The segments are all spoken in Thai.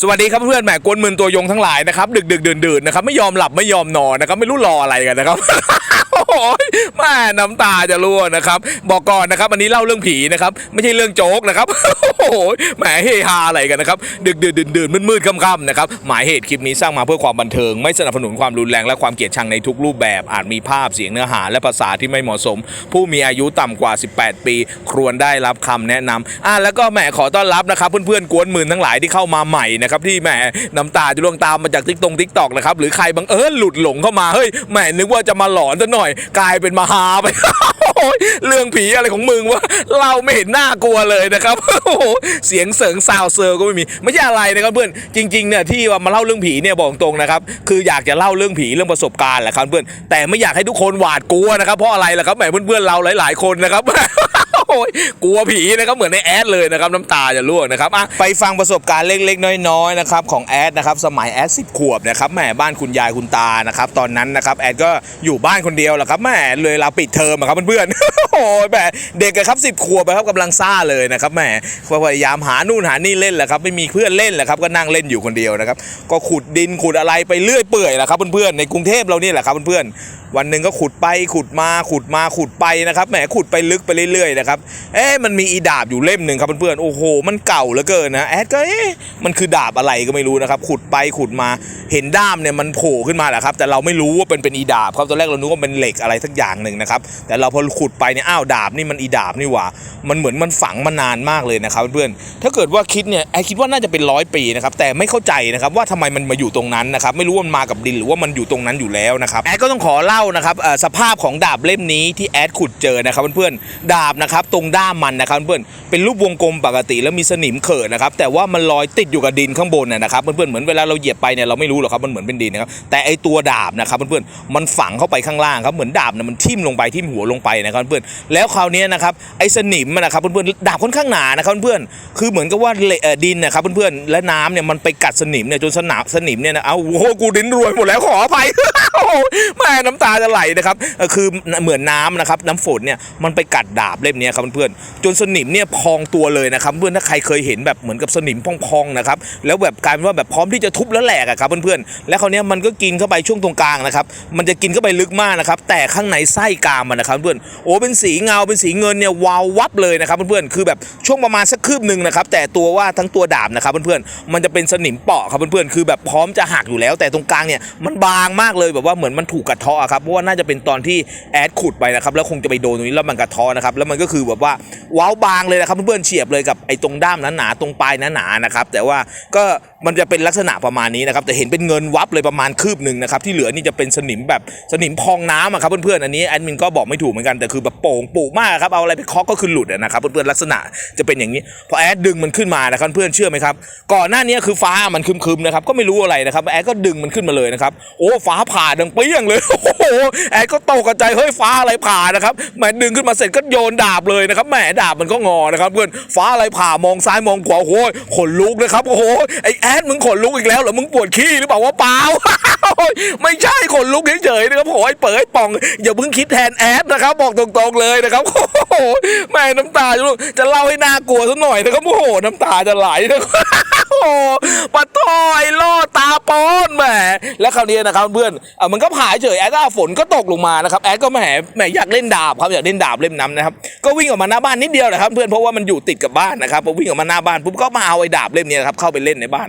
สวัสดีครับเพื่อนแหมกวนมืนตัวยงทั้งหลายนะครับดึกดึกดื่นดื่นนะครับไม่ยอมหลับไม่ยอมนอนนะครับไม่รู้รออะไรกันนะครับ ยแม่น้ำตาจะรั่วนะครับ บอกก่อนนะครับอันนี้เล่าเรื่องผีนะครับ ไม่ใช่เรื่องโจ๊กนะครับโอ้โหแหมเฮฮาอะไรกันนะครับ ดึกดื่นดื่นดื่นมืดมืดๆค่ำๆนะครับ หมายเหตุคลิปนี้สร้างมาเพื่อความบันเทิง ไม่สนับสนุนความรุนแรงและความเกลียดชังในทุกรูปแบบ อาจมีภาพเสียงเนื้อหาและภาษาที่ไม่เหมาะสม ผู้มีอายุต่ำกว่า 18 ปี ควรได้รับคำแนะนำอะแล้วก็แหมขอต้อนรับนะครับ เพื่อนๆกวนมืนทั้งหลายที่เข้ามาใหม่นะครับที่แหมน้ำตาจะล่วงตามมาจากทิกตงทิกตอกนะครับหรือใครบังเอิญหลุดหลงเข้ามาเฮ้ยแหมนึกว่าจะมาหลอนซะหน่อยกลายเป็นมหาไป เรื่องผีอะไรของมึงวะเราไม่เห็นน่ากลัวเลยนะครับโอ้โหเสียงเสริงซาวเซอร์ก็ไม่มี ไม่ใช่อะไรนะครับเพื่อนจริงๆเนี่ยที่ว่ามาเล่าเรื่องผีเนี่ยบอกตรงนะครับคืออยากจะเล่าเรื่องผีเรื่องประสบการณ์แหละครับเพื่อนแต่ไม่อยากให้ทุกคนหวาดกลัวนะครับเพราะอะไรล่ะครับแหมเพื่อนๆเราหลาย ๆคนนะครับ ยกลัวผีนะครับเหมือนในแอดเลยนะครับน้ำตาจะร่วงนะครับอะไปฟังประสบการณ์เล็กๆ น้อยๆนะครับของแอดนะครับสมัยแอดสิบขวบนะครับแหมบ้านคุณยายคุณตานะครับตอนนั้นนะครับแอดก็อยู่บ้านคนเดียวแหละครับแหมเลยเราปิดเทอมอะครับเพื่อนๆโอ้ยแหมเด็กอะครับสิบขวบอะครับกำลังซ่าเลยนะครับแหมพยายามหานู่นหานี่เล่นแหละครับไม่มีเพื่อนเล่นแหละครับก็นั่งเล่นอยู่คนเดียวนะครับก็ขุดดินขุดอะไรไปเรื่อยเปื่อยแหละครับเพื่อนๆในกรุงเทพเรานี่แหละครับเพื่อนๆ วันหนึ่งก็ขุดไปขุดมาขุดมาขุดไปนะครับแหมขุดไปลึกไปเรื่อยๆนะครับเอ๊ะมันมีอีดาบอยู่เล่มหนึ่งครับเพื่อนๆโอ้โห มันเก่าเหลือเกินนะแอดก็เอ๊ะมันคือดาบอะไรก็ไม่รู้นะครับขุดไปขุดมาเห็นด้ามเนี่ยมันโผล่ขึ้นมาแหละครับแต่เราไม่รู้ว่าเป็นเป็นอีดาบครับตอนแรกเรานึกว่าเป็นเหล็กอะไรสักอย่างหนึ่งนะครับแต่เราพอขุดไปเนี่ยอ้าวดาบนี่มันอีดาบนี่หว่ามันเหมือนมันฝังมานานมากเลยนะครับเพื่อนๆถ้าเกิดว่าคิดเนี่ยแอดคิดว่าน่าจะเป็นร้อยปีนะครับแต่ไม่เข้าใจนะครับว่าทำไมมันมาอยู่ตรงนั้นนะครับไม่รู้ว่ามันมากับดินหรือว่ามันอยู่ตรงนั้นอยู่แล้วนะครับแอดก็ต้องขอเล่านะครับสภาพของดาบเล่มนี้ที่แอดขุดเจอนะครับเพื่อนๆดาบนะครับตรงด้ามมันนะครับเพื่อนเป็นรูปวงกลมปกติแล้วมีสนิมเขินนะครับแต่ว่ามันลอยติดอยู่กับดินข้างบนนะนะครับเพื่อนๆเหมือนเวลาเราเหยียบไปเนี่ยเราไม่รู้หรอกครับมันเหมือนเป็นดินนะครับแต่ไอตัวดาบนะครับเพื่อนๆมันฝังเข้าไปข้างล่างครับเหมือนดาบเนี่ยมันทิ่มลงไปทิ่มหัวลงไปนะครับเพื่อนๆแล้วคราวนี้นะครับไอสนิมนะครับเพื่อนๆดาบค่อนข้างหนานะครับเพื่อนๆคือเหมือนกับว่าเล็กเอ่อดินนะครับเพื่อนๆและน้ำเนี่ยมันไปกัดสนิมเนี่ยจนสนาสนิมเนี่ยนะเอาโอ้โหกูดินรวยหมดแล้วขออภัยโอ้โหแม่น้ำตาจะไหลนะครับคือเหมือนน้ำนะครับน้ำฝนเนี่ยมันไปกัดดาบเล่มนี้ครับเพื่อนจนสนิมเนี่ยพองตัวเลยนะครับเพื่อนถ้าใครเคยเห็นแบบเหมือนกับสนิมพองๆนะครับแล้วแบบกลายเป็นว่าแบบพร้อมที่จะทุบแล้วแหลกอะครับเพื่อนๆแล้วคราวนี้มันก็กินเข้าไปช่วงตรงกลางนะครับมันจะกินเข้าไปลึกมากนะครับแต่ข้างในไส้กามมันนะครับเพื่อนโอ้เป็นสีเงาเป็นสีเงินเนี่ยวาววับเลยนะครับเพื่อนๆคือแบบช่วงประมาณสักคืบหนึ่งนะครับแต่ตัวว่าทั้งตัวดาบนะครับเพื่อนๆมันจะเป็นสนิมเปาะครับเพื่อนๆคือแบบพร้อมจะหักอยู่แล้ว แต่ตรงกลางเนี่ยมันบางมากเลยแบบว่าเหมือนมันถูกกระเทาะอะครับเพราะว่าน่าจะเป็นตอนที่แอดขุดไปนะครับแล้วคงจะไปโดนตรงนี้แล้วมันกระทาะนะครับแล้วมันก็คือแบบว่าว้าวบางเลยนะครับเพื่อนๆเฉียบเลยกับไอ้ตรงด้ามหนาๆตรงปลายหนาๆนะครับแต่ว่าก็มันจะเป็นลักษณะประมาณนี้นะครับแต่เห็นเป็นเงินวับเลยประมาณคืบหนึ่งนะครับที่เหลือนี่จะเป็นสนิมแบบสนิมพองน้ำอะครับเพื่อนๆอันนี้แอดมินก็บอกไม่ถูกเหมือนกันแต่คือแบบโป่งปุมากครับเอาอะไรไปเคาะก็คือหลุดนะครับเพื่อนๆลักษณะจะเป็นอย่างนี้พอแอดดึงมันขึ้นมานะครับเพื่อนเชื่อไหมครับก่อนหน้านี้คือฟ้ามันคึมๆนะครับก็ไม่รู้อะไรนะครับแอดก็ดึงมันขึ้นมาเลยนะครับโอ้ฟ้าผ่าดังเปี้ยงเลยหแอดก็ตกกระจเฮ้ยฟ้าอะไรผ่านะครับแหมดึงขึ้นมาเสร็จก็โยนดาบเลยนะครับแหมดาบมันก็งอนะครับเพื่อนฟ้าอะไรผ่ามองซ้ายมองขวาโอ้ยขนลุกนะครับโอ้โหไอแอดมึงขนลุกอีกแล้วเหรอมึงปวดขี้หรือเปล่าว่าเปล่า ไม่ใช่ขนลุกเฉยๆนะครับโอ้ยเปิดป่อง อย่าเพิ่งคิดแทนแอดนะครับ บอกตรงๆเลยนะครับโอ้โหแม่น้ำตาจะร่วงจะเล่าให้น่ากลัวสักหน่อยนะครับโอ้โหน้ำตาจะไหลนะครับโอ้โหปะต้อยล่อตาปอนแหมแล้วคราวนี้นะครับเพื่อนอะมันก็ผายเฉยแอดก็ฝนก็ตกลงมานะครับแอดก็แหมแหมอยากเล่นดาบครับอยากเล่นดาบเล่มน้ำนะครับก็วิ่งออกมาหน้าบ้านนิดเดียวนะครับ เพื่อนเพราะว่ามันอยู่ติดกับบ้านนะครับพอวิ่งออกมาหน้าบ้านปุ๊บก็มาเอาไอ้ดาบเล่มนี้นครับเข้าไปเล่นในบ้าน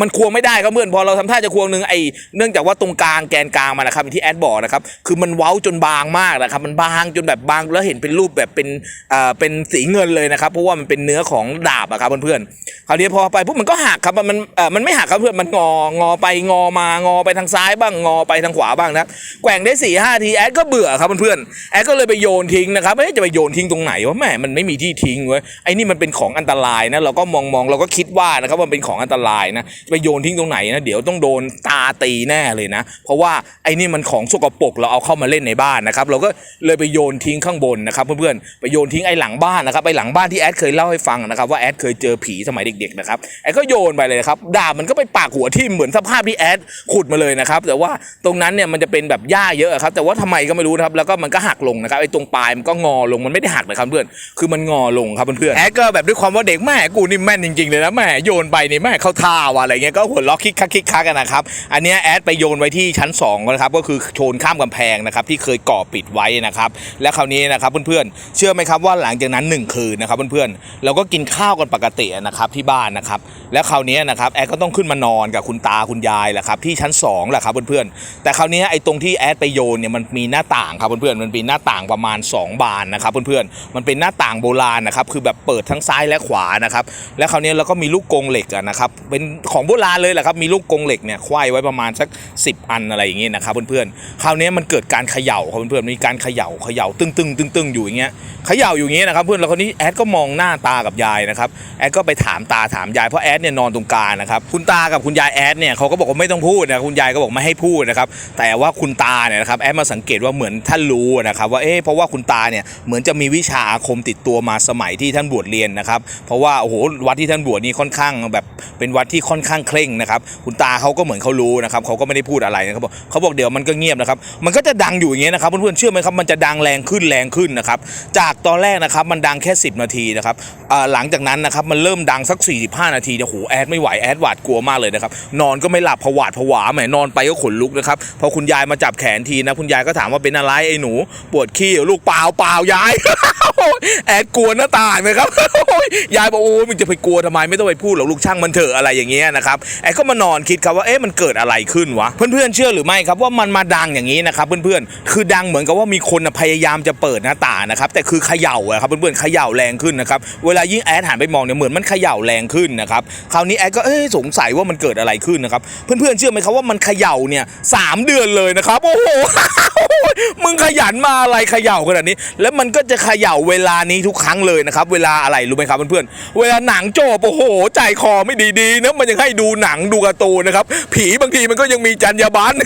มันควงไม่ได้ครับเพื่อนพอเราทำท่าจะควงหนึ่งไอ้เนื่องจากว่าตรงกลางแกนกลางมันนะครับอย่างที่แอดบอกนะครับคือมันเว้าจนบางมากนะครับมันบางจนแบบบางแล้วเห็นเป็นรูปแบบเป็นอ่อเป็นสีเงินเลยนะครับเพราะว่ามันเป็นเนื้อของดาบอะครับเพื่อนๆคราวนี้พอไปปุ๊บมันก็หักครับมันเอ่อมันไม่หักครับเพื่อนมันงองอไปงอมางอไปทางซ้ายบ้างงอไปทางขวาบ้างนะแกว่งได้สี่ห้าทีแอดก็เบื่อครับเพื่อนๆแอดก็เลยไปโยนทิ้งนะครับเอ๊ะจะไปโยนทิ้งตรงไหนวะแหมมันไม่มีที่ทิ้งเว้ยไอ้นี่มันเป็นของอันตรายนะเราก็มองมองเราก็คิดว่านะครับว่ามันเป็นของอันตรายนะจะไปโยนทิ้งตรงไหนนะเดี๋ยวต้องโดนตาตีแน่เลยนะ เพราะว่าไอ้นี่มันของสกปรกเราเอาเข้ามาเล่นในบ้านนะครับ เราก็เลยไปโยนทิ้งข้างบนนะครับเพื่อนๆไปโยนทิ้งไอ้หลังบ้านนะครับไอ้หลังบ้านที่แอดเคยเล่าให้ฟังนะครับว่าแอดเคยเจอผีสมัยเด็กๆนะครับแอดก็โยนไปเลยครับดาบมันก็ไปปากหัวทิ่เหมือนสภาพที่แอดขุดมาเลยนะครับแต่ว่าตรงนั้นเนี่ยมันจะเป็นแบบหญ้าเยอะครับแต่ว่าทำไมก็ไม่รู้นะครับแล้วก็มันก็หักลงนะครับไอ้ตรงปลายมันก็งอลงมันไม่ได้หักนะครับเพื่อนคือมันงอลงครับเพื่อนแอดก็แบบด้วยความว่าเด็กแม่กูนี่แม่นจริงๆเลยนะแม่โยนไปนี่แม่เข้าท่าว่ะอะไรเงี้ยก็หัวล็อกคิกคักคิกคักกันนะครับอันเนี้ยแอดไปโยนไว้ที่ชั้น2นะครับก็คือโชนข้ามกำแพงนะครับที่เคยก่อปิดไว้นะครับและคราวนี้นะครับเพื่อนๆเชื่อไหมครับว่าหลังจากนั้นหนึ่งคืนนะครับเพื่อนๆเราก็กินข้าวกันปกตินะครับที่บ้านนะครับ แล้วคราวนี้นะครับแอดก็ต้องขึ้นมานอนกับคุณตาคุณยายแหละครับที่ชั้น2แหละครับเพื่อนๆแต่คราวนี้ไอ้ตรงที่แอดไปโยนเนี่ยมันมีหน้าต่างครับเพื่อนๆมันมีหน้าต่างประมาณ 2 บานนะครับเพื่อนๆมันเป็นหน้าต่างโบราณนะครับคือแบบเปิดทั้งซ้ายและขวานะครับแล้วคราวนี้เราก็มีลูกกรงเหล็กอะนะครับเป็นของโบราณเลยแหละครับมีลูกกรงเหล็กเนี่ยควายไว้ประมาณสัก 10 อันอะไรอย่างเงี้ยนะครับเพื่อนๆคราวนี้มันเกิดการเขย่าครับเพื่อนๆมีการเขย่าเขย่าตึ้งตึ้งตึ้งตึ้งอยู่อย่างเงี้ยเขย่าอยู่อย่างเงี้ยนะครับเพื่อนแล้วคราวนี้แอดก็มองหน้าตากับยายนะครับแอดก็ไปถามตาถามยายเพราะแอดเนี่ยนอนตรงกลางนะครับคุณตากับคุณยายแอดเนี่ยเขาก็บอกว่าไม่ต้องพูดนะคุณยายก็บอกไม่ให้พูดนะครับแต่ว่าคุณตาเนี่ยนะครับแอดมาสังเกตว่าเหมือนท่านรู้นะครับว่าเอ๊ะเพราะว่าคุณตาเนี่ยเหมือนจะมีวิชาอาคมติดตัวมาสมัยที่ท่านบวชเรียนนะครับเพราะว่าโอ้โหวัดที่ท่านบวชนี่ค่อนข้างแบบเป็นวัดที่ค่อนข้างเคร่งนะครับคุณตาเขาก็เหมือนเขารู้นะครับเขาก็ไม่ได้พูดอะไรนะครับเขาบอกเดี๋ยวมันก็เงียบนะครับมันก็จะดังอยู่อย่างเงี้ยนะครับเพื่อนๆเชื่อไหมครับมันจะดังแรงขึ้นแรงขึ้นนะครับจากตอนแรกนะครับมันดังแค่ 10 นาทีนะครับหลังจากนั้นนะครับมันเริ่มดังสัก 45 นาทีเนี่ยหแอดไม่ไหวแอดหวาดกลัวมากเลยนะครับนอนก็ไม่หลับผวาดผวาแหมนอนไปก็ขนลุกนะครับพอคุณยายมาจับแขนทีนะ คุณยายก็ถามว่าเป็นอะไรไอ้หนู ปวดขี้ลูกเปล่าเปล่ายายแอดกลัวหน้าตางไหมครับยายบอกโอ้มึงจะไปกลัวทำไมไม่ต้องไปพูดหรอกลูกช่างมันเถอะอะไรอย่างเงี้ยนะครับแอดก็มานอนคิดครับว่าเอ๊ะมันเกิดอะไรขึ้นวะเพื่อนๆเชื่อหรือไม่ครับว่ามันมาดังอย่างนี้นะครับเพื่อนๆคือดังเหมือนกับว่ามีคนพยายามจะเปิดหน้าต่างนะครับแต่คือเขย่าอะครับเพื่อนๆเขย่าแรงขึ้นนะครับเวลายิ่งแอดหันไปมองเนี่ยเหมือนมันเขย่าแรงขึ้นนะครับคราวนี้แอดก็เอ๊ะสงสัยว่ามันเกิดอะไรขึ้นนะครับ เพื่อนๆเชื่อไหมครับว่ามันเขย่าเนี่ยสามเดือนเลยนะครับ โอ้โหมึงขยันมาอะไรเขย่าขนาดนี้ แล้วมันก็จะเขย่าเวลานี้ทุกครั้งเลยนะครับ เวลาอะไรรู้ไหมครับเพื่อนๆเวลาหนังจบโอ้โหใจคอไม่ดีๆนะมันยังให้ดูหนังดูการ์ตูนนะครับ ผีบางทีมันก็ยังมีจรรยาบรรณ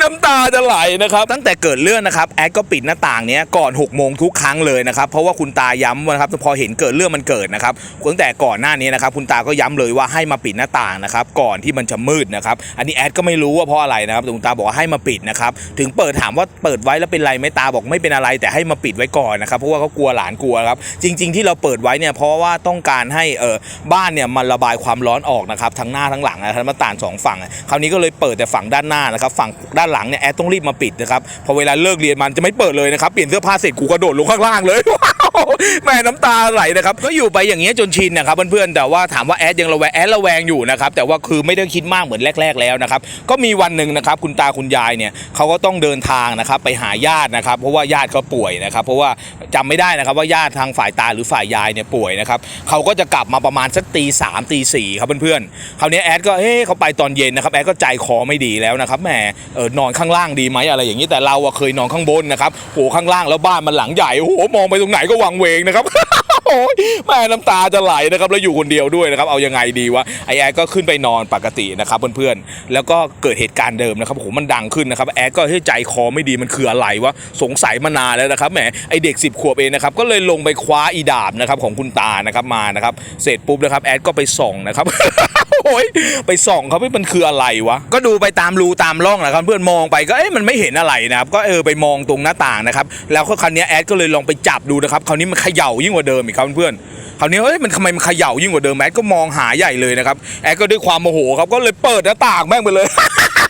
น้ำตาจะไหลนะครับตั้งแต่เกิดเรื่องนะครับแอดก็ปิดหน้าต่างเนี้ยก่อน6กโมงทุกครั้งเลยนะครับเพราะว่าคุณตาย้ำนะครับพอเห็นเกิดเรื่องมันเกิดนะครับตั้งแต่ก่อนหน้านี้นะครับคุณตาก็ย้ำเลยว่าให้มาปิดหน้าต่างนะครับก่อนที่มันจะมืดนะครับอันนี้แอดก็ไม่รู้ว่าเพราะอะไรนะครับแต่คุณตาบอกว่าให้มาปิดนะครับถึงเปิดถามว่าเปิดไว้แล้วเป็นไรไหม่ตาบอกไม่เป็นอะไร แต่ให้มาปิดไว้ก่อนนะครับเพราะว่าเขากลัวหลานกลัวครับจริง ๆ ที่เราเปิดไว้เนี่ยเพราะว่าต้องการให้เออบ้านเนี่ยมันระบายความร้อนออกนะครับทั้งหน้าทั้งหลังนะครับหน้าต่างสองฝั่งคราวนี้ก็เลยเปิดแต่ฝั่งด้านหน้านะครับฝั่งด้านหลังเนี่ยแอดต้องรีบมาปิดนะครับพอเวลาเลิกเรียนมันจะไม่เปิดเลยนะครับเปลี่ยนเสื้อผ้าเสร็จกูกระโดดลงข้างล่างเลยแม่น้ำตาไหลนะครับก็อยู่ไปอย่างเงี้ยจนชินนะครับเพื่อนๆแต่ว่าถามว่าแอดยังระแวงแอดระแวงอยู่นะครับแต่ว่าคือไม่ได้คิดมากเหมือนแรก ๆ แล้วนะครับก็มีวันหนึ่งนะครับคุณตาคุณยายเนี่ยเขาก็ต้องเดินทางนะครับไปหาญาตินะครับ เพราะว่าญาติเขาป่วยนะครับเพราะว่าจำไม่ได้นะครับว่าญาติทางฝ่ายตาหรือฝ่ายยายเนี่ยป่วยนะครับเขาก็จะกลับมาประมาณสักตีสามตีสี่ครับเพื่อนๆคราวนี้แอดก็เฮ้เขาไปตอนเย็นนะครับแอดก็ใจคอไม่ดีแล้วนะครับแหมเออนอนข้างล่างดีไหมอะไรอย่างนี้แต่เราอะเคยนอนข้างบนนะครับโหข้างล่างแล้วบ้านมันหลังใหญ่โอ้โหมองไปตรงไหนก็วังเวงนะครับโอ้ยแม่น้ำตาจะไหลนะครับแล้วอยู่คนเดียวด้วยนะครับเอายังไงดีวะไอแอดก็ขึ้นไปนอนปกตินะครับเพื่อนๆแล้วก็เกิดเหตุการณ์เดิมนะครับโอ้โหมันดังขึ้นนะครับแอดก็เฮ้ใจคอไม่ดีมันคืออะไรวะสงสัยมานานแล้วนะครับแหมไอเด็ก 10 ขวบเองนะครับก็เลยลงไปคว้าอีดาบนะครับของคุณตานะครับมานะครับเสร็จปุ๊บนะครับแอดก็ไปส่องนะครับโอ้ยไปส่องเขาไม่มันคืออะไรวะ ก็ดูไปตามรูตามร่องนะครับเพื่อนมองไปก็เอ๊ะมันไม่เห็นอะไรนะครับ ก็เออไปมองตรงหน้าต่างนะครับ แล้วก็คราวนี้แอดก็เลยลองไปจับดูนะครับ คราวนี้มันเขย่ายิ่งกว่าเดิมอีกครับเพื่อนคราวนี้เอ้ยมันทำไมมันเขย่ายิ่งกว่าเดิมแอดก็มองหาใหญ่เลยนะครับ แอดก็ด้วยความโมโหครับก็เลยเปิดหน้าต่างแม่งไปเลย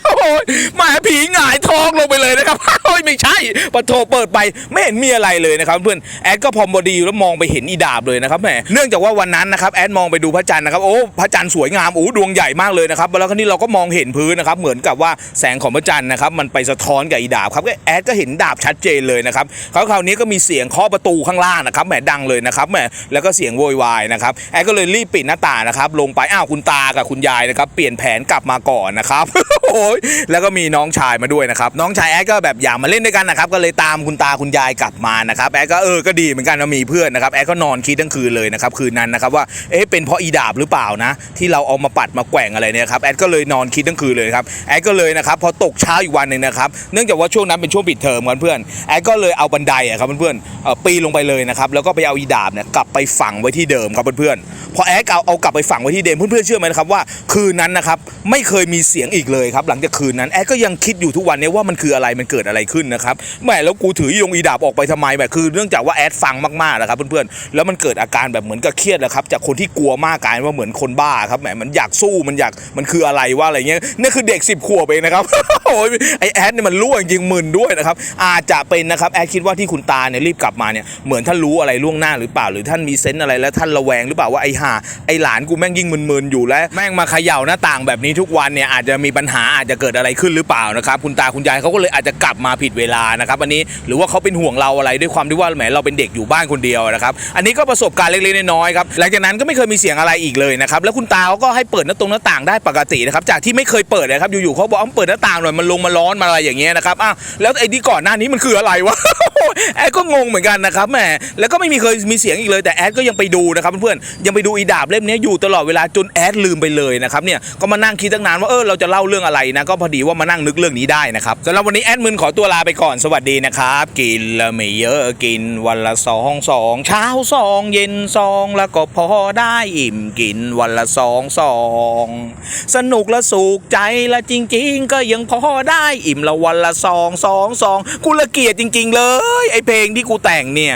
โอ้ยมาผีหงายท้องลงไปเลยนะครับโอ้ยไม่ใช่ปะโทเปิดไปไม่เห็นมีอะไรเลยนะครับเพื่อนแอดก็พอมบดีแล้วมองไปเห็นอีดาบเลยนะครับแหมเนื่องจากว่าวันนั้นนะครับแอดมองไปดูพระจันทร์นะครับโอ้พระจันทร์สวยงามโอ้ดวงใหญ่มากเลยนะครับแล้วคราวนี้เราก็มองเห็นพื้นนะครับเหมือนกับว่าแสงของพระจันทร์นะครับมันไปสะท้อนกับอีดาบครับแอดก็เห็นดาบชัดเจนเลยนะครับคราวคราวนี้ก็มีเสียงเคาะประตูข้างล่างนะครับแหมดังเลยนะครับแหมแล้วก็เสียงโวยวายนะครับแอดก็เลยรีบปิดหน้าต่างนะครับลงไปอ้าวคุณตากับคุณยายนะครับเปลี่ยนแผนกลับมาก่อนนะครับโอ้ยแล้วก็มีน้องชายมาด้วยนะครับน้องชายแอดก็แบบอยากากมาเล่นด้วยกันนะครับก็เลยตามคุณตาคุณยายกลับมานะครับแอดก็เออก็ดีเหมือนกันนะมีเพื่อนนะครับแอดก็นอนคิดทั้งคืนเลยนะครับคืนนั้นนะครับว่าเอ๊ะเป็นเพราะอีดาบหรือเปล่านะ ที่เราเอามาปัดมาแกว่งอะไรเนี่ยครับแอดก็เลยนอนคิดทั้งคืนเลยครับแอดก็เลยนะครับพอตกเช้าอีกวันหนึ่งนะครับเนื่องจากว่าช่วงนั้นเป็นช่วงปิดเทอมกันเพื่อนแอดก็เลยเอาบันไดอะครับเพื่อนๆเออปีลงไปเลยนะครับแล้วก็ไปเอาอีดาบเนี่ยกลับไปฝังไว้ที่เดิมครับเพื่อนๆพอแอดเอาเอากลับไปฝังไว้ที่เดิมเพื่อนๆเชื่อไหมนะครับว่า คืนนั้นนะครับไม่เคยมีเสียงอีกเลยครับหลังจากคืนนั้นแอดก็ยังคิดอยู่ทุกวันนี้ว่ามันคืออะไรมันเกิดอะไรขึ้นนะครับแหมแล้วกูถือยงอีดาบออกไปทำไมแบบคือเนื่องจากว่าแอดฟังมากๆนะครับเพื่อนๆแล้วมันเกิดอาการแบบเหมือนกับเครียดนะครับจากคนที่กลัวมากกลายว่าเหมือนคนบ้าครับแหมมันอยากสู้มันอยากมันคืออะไรว่าอะไรเงี้ยนี่คือเด็ก10ขวบเองนะครับโอ้ยไอแอดเนี่ยมันรั่วจริงๆมึนด้วยนะครับอาจจะเป็นนะครับแอดคิดว่าที่คุณตาเนี่ยรีบกลับมาเนี่ยเหมือนท่านรู้อะไรล่วงหน้าหรือเปล่าหรือท่านมีเซนส์อะไรแล้วท่านระแวงหรือเปล่าว่าไอห่าไอหลานกูแม่งยิ่งมึนๆอยู่แล้วแม่งมาเขย่าหน้าต่างแบบนี้ทุกวันเนี่ยอาจจะมีปัญหาอาจจะเกิดอะไรขึ้นหรือเปล่านะครับคุณตาคุณยายเขาก็เลยอาจจะกลับมาผิดเวลานะครับอันนี้หรือว่าเขาเป็นห่วงเราอะไรด้วยความที่ว่าแหมเราเป็นเด็กอยู่บ้านคนเดียวนะครับอันนี้ก็ประสบการณ์เล็กๆน้อยๆครับหลังจากนั้นก็ไม่เคยมีเสียงอะไรอีกเลยนะครับแล้วคุณตาเขาก็ให้เปิดหน้าตรงหน้าต่างได้ปกตินะครับจากที่ไม่เคยเปิดเลยครับอยู่ๆเขาบอกเอาเปิดหน้าต่างหน่อยมันลงมาร้อนมาอะไรอย่างเงี้ยนะครับอ้าวแล้วไอ้ที่ก่อนหน้านี้มันคืออะไรวะแอดก็งงเหมือนกันนะครับแหมแล้วก็ไม่มีเคยมีเสียงอีกเลยแต่แอดก็ยังไปดูนะครับเพื่อนๆยังไปดูอีดาบเล่มนี้อยู่ตลอดเวลาจนแอดลืมไปเลยนะครับเนี่ยก็มานั่งคิดตั้งนานว่าเออเราจะเล่าเรื่องอะไรนะก็พอดีว่ามานั่งนึกเรื่องนี้ได้นะครับสำหรับวันนี้แอดมึนขอตัวลาไปก่อนสวัสดีนะครับ กินละไม่เยอะกินวันละสองสองเช้าสองเย็นสองแล้วก็พอได้อิ่มกินวันละสองสองสนุกและสุขใจและจริง ๆ ก็ยังพอได้อิ่มละวันละสองสองสองกูละเกียดจริง ๆ เลย ไอเพลงที่กูแต่งเนี่ย